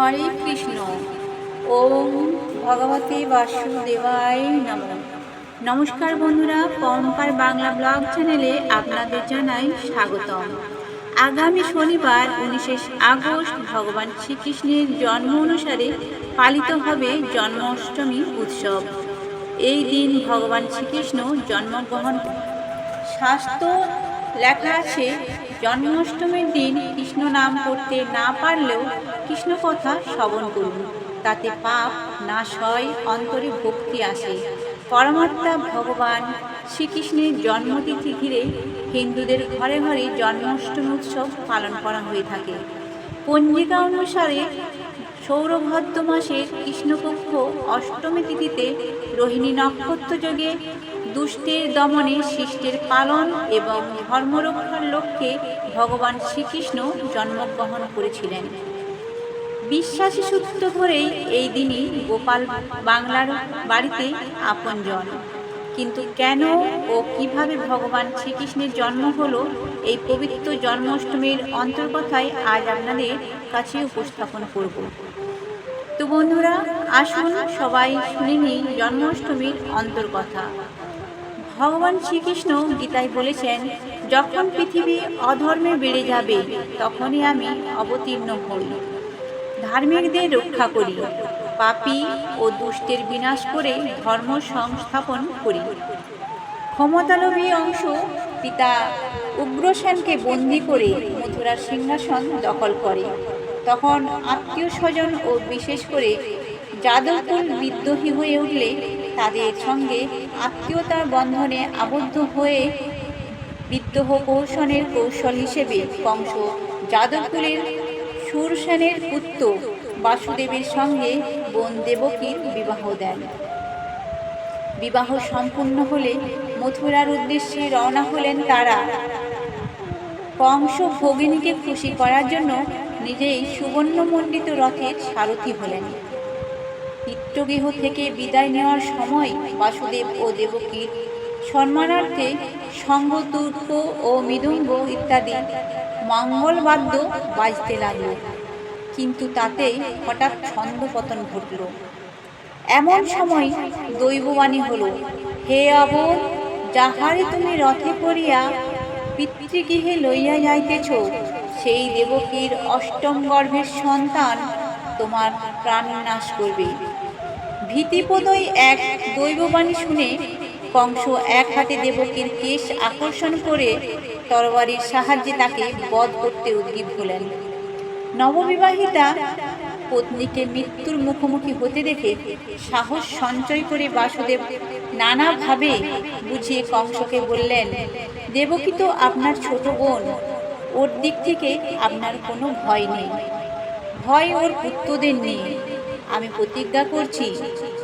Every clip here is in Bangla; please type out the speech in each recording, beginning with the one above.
হরে কৃষ্ণ। ওম ভগবতে বাসুদেবায় নম। নমস্কার বন্ধুরা পম্পার বাংলা ব্লগ চ্যানেলে আপনাদের জানাই স্বাগতম। আগামী শনিবার, উনিশে আগস্ট, ভগবান শ্রীকৃষ্ণের জন্ম অনুসারে পালিত হবে জন্মাষ্টমী উৎসব। এই দিন ভগবান শ্রীকৃষ্ণ জন্মগ্রহণ শাস্ত্র লেখা আছে, জন্মাষ্টমীর দিন কৃষ্ণ নাম করতে না পারলেও কৃষ্ণ কথা শ্রবণ করুন। তাতে পাপ, নাশ হয়, অন্তরে ভক্তি আসে। পরমাত্মা ভগবান শ্রীকৃষ্ণের জন্মতিথি ঘিরে হিন্দুদের ঘরে ঘরে জন্মাষ্টমী উৎসব পালন করা হয়ে থাকে। পঞ্জিকা অনুসারে সৌরভদ্র মাসের কৃষ্ণপক্ষ অষ্টমী তিথিতে রোহিণী নক্ষত্র যোগে দুষ্টের দমনে শিষ্টের পালন এবং ধর্মরক্ষার লক্ষ্যে ভগবান শ্রীকৃষ্ণ জন্মগ্রহণ করেছিলেন। বিশ্বাসী সূত্র ধরেই এই দিনই গোপাল বাংলার বাড়িতে আপনজন কিন্তু কেন ও কীভাবে ভগবান শ্রীকৃষ্ণের জন্ম হলো, এই পবিত্র জন্মাষ্টমীর অন্তর্কথায় আজ আপনাদের কাছে উপস্থাপন করব। তো বন্ধুরা, আসুন সবাই শুনে নিই জন্মাষ্টমীর অন্তর্কথা। ভগবান শ্রীকৃষ্ণ গীতায় বলেছেন, যখন পৃথিবী অধর্মে বেড়ে যাবে, তখনই আমি অবতীর্ণ হই। ধার্মিকদের রক্ষা করি, পাপী ও দুষ্টের বিনাশ করে ধর্ম সংস্থাপন করি। ক্ষমতালোভী অংশ পিতা উগ্রসেনকে বন্দি করে মথুরার সিংহাসন দখল করে। তখন আত্মীয় স্বজন ও বিশেষ করে যাদবকুল বিদ্রোহী হয়ে উঠলে তাদের সঙ্গে আত্মীয়তার বন্ধনে আবদ্ধ হয়ে বিদ্রোহ কৌশলের কৌশল হিসেবে কংস যাদবকুলের সুরসেনের পুত্র বাসুদেবের সঙ্গে বোন দেবকীর বিবাহ দেন। বিবাহ সম্পূর্ণ হলে মথুরার উদ্দেশ্যে রওনা হলেন তারা। কংস ভগিনীকে খুশি করার জন্য নিজেই সুবর্ণমণ্ডিত রথের সারথি হলেন। পিতৃগৃহ থেকে বিদায় নেওয়ার সময় বাসুদেব ও দেবকীর সম্মানার্থে সঙ্গতুর্ক ও মৃদঙ্গ ইত্যাদি মঙ্গলবাদ্য বাজতে লাগল। কিন্তু তাতে হঠাৎ ছন্দপতন ঘটল। এমন সময় দৈববাণী হল, হে অবর যাহারে তুমি রথে করিয়া পিতৃগৃহে লইয়া যাইতেছ, সেই দেবকীর অষ্টম গর্ভের সন্তান তোমার প্রাণ নাশ করবে। ভীতিপদই এক দৈববাণী শুনে কংস এক হাতে দেবকীর কেশ আকর্ষণ করে, তরবারির সাহায্যে তাকে বধ করতে উদ্গীব হলেন। নববিবাহিতা পত্নীকে মৃত্যুর মুখোমুখি হতে দেখে সাহস সঞ্চয় করে বাসুদেব নানাভাবে বুঝিয়ে কংসকে বললেন, দেবকী তো আপনার ছোট বোন, ওর দিক থেকে আপনার কোনো ভয় নেই। ভয় ওর পুত্রদের নেই। আমি প্রতিজ্ঞা করছি,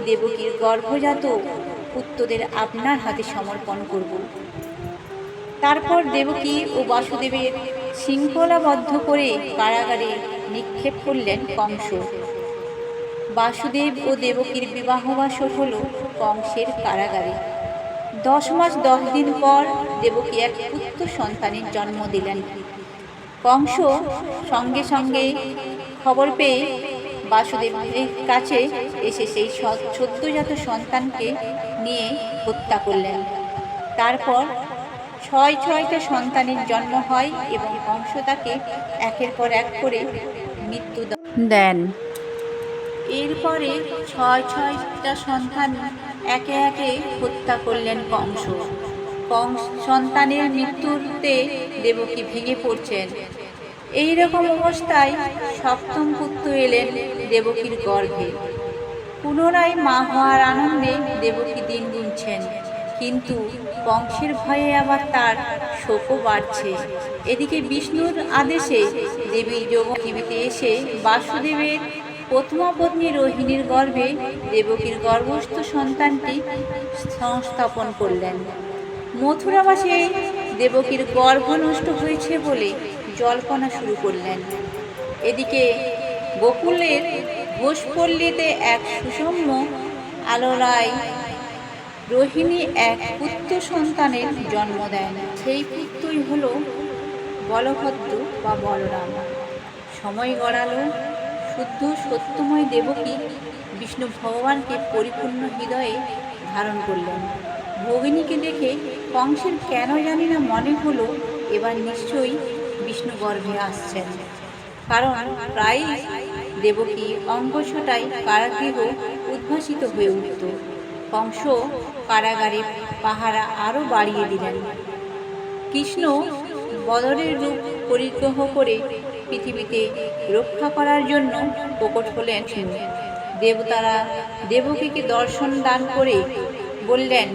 দেবকীর গর্ভজাত পুত্রদের আপনার হাতে সমর্পণ করব। তারপর দেবকী ও বাসুদেবের শৃঙ্খলাবদ্ধ করে কারাগারে নিক্ষেপ করলেন কংস। বাসুদেব ও দেবকীর বিবাহ বাসর হল কংসের কারাগারে। দশ মাস দশ দিন পর দেবকী এক পুত্র সন্তানের জন্ম দিলেন। কংস সঙ্গে সঙ্গে খবর পেয়ে বাসুদেবের কাছে এসে সেই সদ্যজাত সন্তানকে নিয়ে হত্যা করলেন। তারপর ছয় ছয়টা সন্তানের জন্ম হয় এবং কংস তাকে একের পর এক করে মৃত্যু দেন। এরপরে ছয় ছয়টা সন্তান একে একে হত্যা করলেন কংস। কংস সন্তানের মৃত্যুতে দেবকী ভেঙে পড়ছেন। এই রকম অবস্থায় সপ্তম পুত্র এলেন দেবকীর গর্ভে। পুনরায় মা হওয়ার আনন্দে দেবকী দিন গুনছেন, কিন্তু বংশের ভয়ে আবার তার শোকও বাড়ছে। এদিকে বিষ্ণুর আদেশে দেবী যোগীবিতে এসে বাসুদেবের প্রথমা পত্নী রোহিণীর গর্ভে দেবকীর গর্ভস্থ সন্তানটি সংস্থাপন করলেন। মথুরাবাসে দেবকীর গর্ভ নষ্ট হয়েছে বলে জল্পনা শুরু করলেন। এদিকে গোকুলের ঘোষপল্লীতে এক সুষম্য আলোলায় রোহিণী এক পুত্র সন্তানের জন্ম দেন। সেই পুত্রই হল বলভদ্র বা বলরাম। সময় গড়ালো, শুদ্ধ সত্যময় দেবকী বিষ্ণু ভগবানকে পরিপূর্ণ হৃদয়ে ধারণ করলেন। ভগিনীকে দেখে কংসের কেন জানি না মনে হলো, এবার নিশ্চয়ই বিষ্ণু গর্ভে আসছেন কারণ প্রায় দেবকী অঙ্গছটায় কারাগৃহ উদ্ভাসিত হয়ে উঠত। কংস কারাগারে পাহারা আরও বাড়িয়ে দিলেন। কৃষ্ণ বদরের রূপ পরিগ্রহ করে পৃথিবীতে রক্ষা করার জন্য প্রকট হলেন। দেবতারা দেবকীকে দর্শন দান করে বললেন,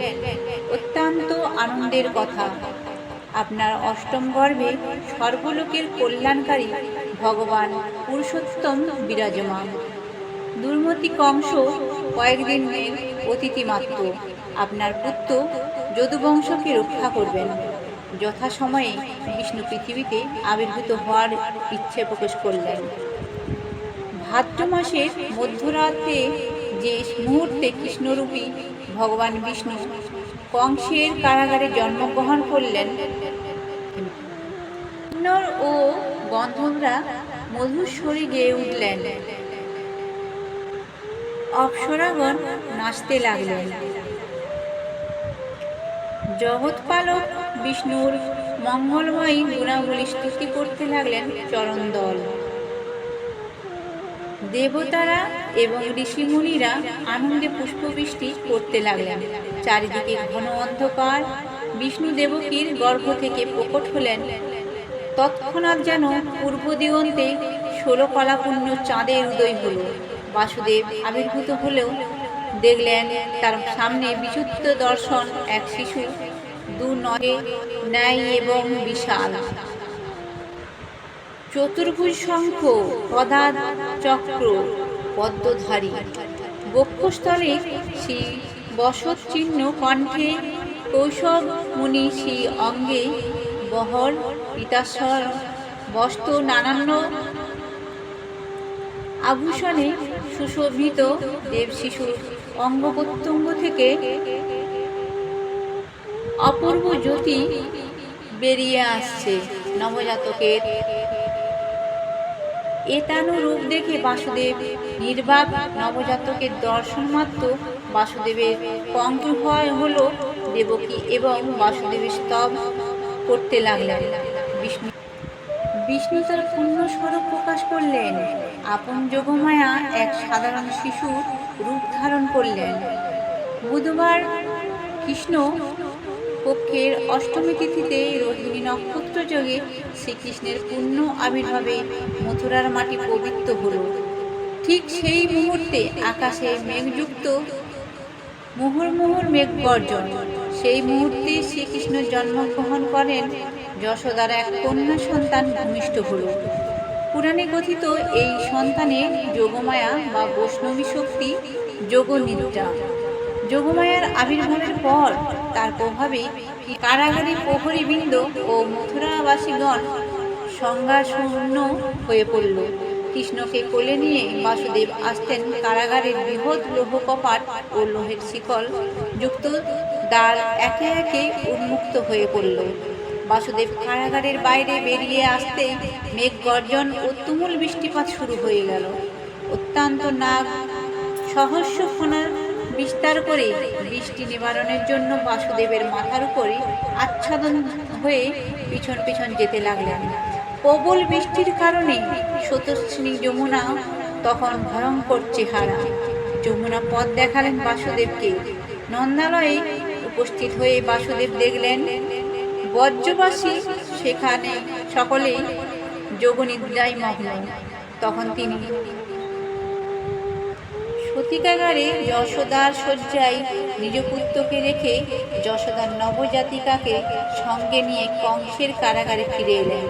অত্যন্ত আনন্দের কথা। আপনার অষ্টম গর্ভে সর্বলোকের কল্যাণকারী ভগবান পুরুষোত্তম বিরাজমান। দুর্মতি কংস কয়েকদিনের অতিথি মাত্র আপনার পুত্র যদুবংশকে রক্ষা করবেন। যথাসময়ে বিষ্ণু পৃথিবীতে আবির্ভূত হওয়ার ইচ্ছে প্রকাশ করলেন। ভাদ্র মাসের মধ্যরাতে যে মুহূর্তে কৃষ্ণরূপী ভগবান বিষ্ণু কংসের কারাগারে জন্মগ্রহণ করলেন। কিন্নর ও গন্ধর্বরা মধুর গেয়ে উঠলেন। অপ্সরাগণ নাচতে লাগলেন। জগৎপালক বিষ্ণুর মঙ্গলময়ী গুণাবলী স্তুতি করতে লাগলেন চরণদল। দেবতারা এবং ঋষিমুনিরা আনন্দে পুষ্পবৃষ্টি করতে লাগলেন। চারিদিকে ঘন অন্ধকার। বিষ্ণু দেবকীর গর্ভ থেকে প্রকট হলেন। তৎক্ষণাৎ যেন পূর্ব দিগন্তে ষোলো কলাপূর্ণ চাঁদের উদয় হল। বাসুদেব আবির্ভূত হলেও দেখলেন তার সামনে বিশুদ্ধ দর্শন এক শিশু। দু নয়ে ন্যায় এবং বিশাল। চতুর্ভুজ শঙ্খ পদার চক্র, পদ্মধারী। বক্ষস্থলে শ্রী বসত চিহ্ন কণ্ঠে কৌশব মুনি শ্রী অঙ্গে বহর পিতাশ্বর বস্ত্র নানান্ন আভূষণে সুশোভিত দেব শিশুর অঙ্গ প্রত্যঙ্গ থেকে অপূর্ব জ্যোতি বেরিয়ে আসছে নবজাতকের এতানু রূপ দেখে বাসুদেব নির্বাক নবজাতকের দর্শন মাত্র। বাসুদেবের পঙ্ক হয় হলো দেবকী এবং বাসুদেবের স্তব করতে লাগলেন। বিষ্ণু বিষ্ণু তার পূর্ণ স্বরূপ প্রকাশ করলেন। আপন যোগমায়া এক সাধারণ শিশুর রূপ ধারণ করলেন। বুধবার কৃষ্ণ পক্ষের অষ্টমী তিথিতে রোহিণী নক্ষত্র যোগে শ্রীকৃষ্ণের পূর্ণ আবির্ভাবে মথুরার মাটি পবিত্র হল। ঠিক সেই মুহূর্তে আকাশে মেঘযুক্ত মুহুর্মুহুর মেঘ গর্জন সেই মুহূর্তে শ্রীকৃষ্ণ জন্মগ্রহণ করেন যশোদার এক কন্যা সন্তান ভূমিষ্ঠ হল। পুরাণে কথিত এই সন্তানের যোগমায়া বা বৈষ্ণবী শক্তি যোগনিদ্রা। যোগমায়ার আবির্ভাবের পর তার প্রভাবে কারাগারী প্রহরীবৃন্দ ও মথুরাবাসীগণ সংজ্ঞাশূন্য হয়ে পড়ল। কৃষ্ণকে কোলে নিয়ে বাসুদেব আসতেন কারাগারের বৃহৎ লৌহ কপাট ও লোহের শিকল যুক্ত, দ্বার একে একে উন্মুক্ত হয়ে পড়ল। বাসুদেব কারাগারের বাইরে বেরিয়ে আসতে মেঘ গর্জন ও তুমুল বৃষ্টিপাত শুরু হয়ে গেল। অত্যন্ত নাগ সহস্য ফোনার বিস্তার করে বৃষ্টি নিবারণের জন্য বাসুদেবের মাথার উপরে আচ্ছাদন হয়ে পিছন পিছন যেতে লাগলেন। প্রবল বৃষ্টির কারণে স্রোতস্বিনী যমুনা তখন ভয়ঙ্কর চেহারা। যমুনা পথ দেখালেন বাসুদেবকে। নন্দালয়ে উপস্থিত হয়ে বাসুদেব দেখলেন, বজ্রবাসী সেখানে সকলেই যোগনিদ্রায় মগ্ন। তখন তিনি সতিকাগারে যশোদার শয্যায় নিজ পুত্রকে রেখে যশোদার নবজাতিকাকে সঙ্গে নিয়ে কংসের কারাগারে ফিরে এলেন।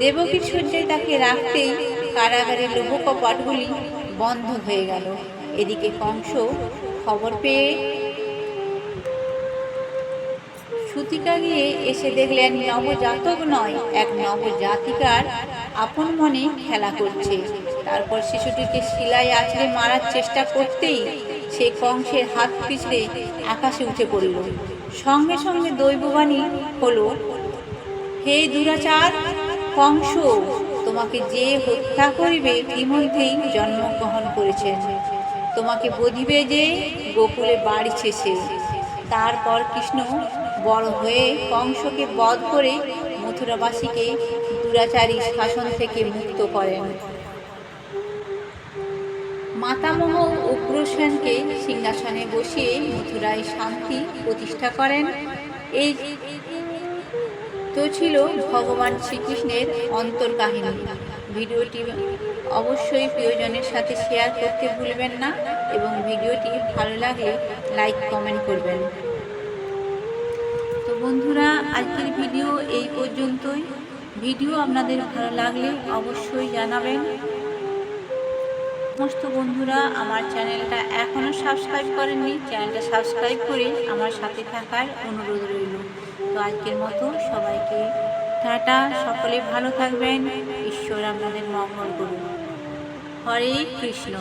দেবকীর শয্যায় তাকে রাখতেই কারাগারের লৌহ কপাটগুলি বন্ধ হয়ে গেল। এদিকে কংস খবর পেয়ে সুতিকা গিয়ে এসে দেখলেন নবজাতক নয়, এক নবজাতিকার আপন মনে খেলা করছে। তারপর শিশুটিকে শিলাই আছড়ে মারার চেষ্টা করতেই সে কংসের হাত পিছড়ে আকাশে উঠে পড়ল। সঙ্গে সঙ্গে দৈববাণী হলো, হে দুরাচার, কংস, তোমাকে যে হত্যা করিবে ইতিমধ্যেই জন্মগ্রহণ করেছেন। তোমাকে বধিবে যে গোকুলে বাড়িছে সে তারপর কৃষ্ণ বড় হয়ে কংসকে বধ করে মথুরাবাসীকে দুরাচারী শাসন থেকে মুক্ত করেন। মাতামহ উগ্রসেনকে সিংহাসনে বসিয়ে মথুরায় শান্তি প্রতিষ্ঠা করেন। এই তো ছিল ভগবান শ্রীকৃষ্ণের অন্তর্কাহিনী। ভিডিওটি অবশ্যই প্রিয়জনের সাথে শেয়ার করতে ভুলবেন না এবং ভিডিওটি ভালো লাগলে লাইক, কমেন্ট করবেন। তো বন্ধুরা, আজকের ভিডিও এই পর্যন্তই। ভিডিও আপনাদের ভালো লাগলে অবশ্যই জানাবেন। সমস্ত বন্ধুরা আমার চ্যানেলটা এখনও সাবস্ক্রাইব করেননি, চ্যানেলটা সাবস্ক্রাইব করে আমার সাথে থাকার অনুরোধ রইল। তো আজকের মতো সবাইকে টাটা, সকলে ভালো থাকবেন, ঈশ্বর আপনাদের মঙ্গল করুন। হরে কৃষ্ণ।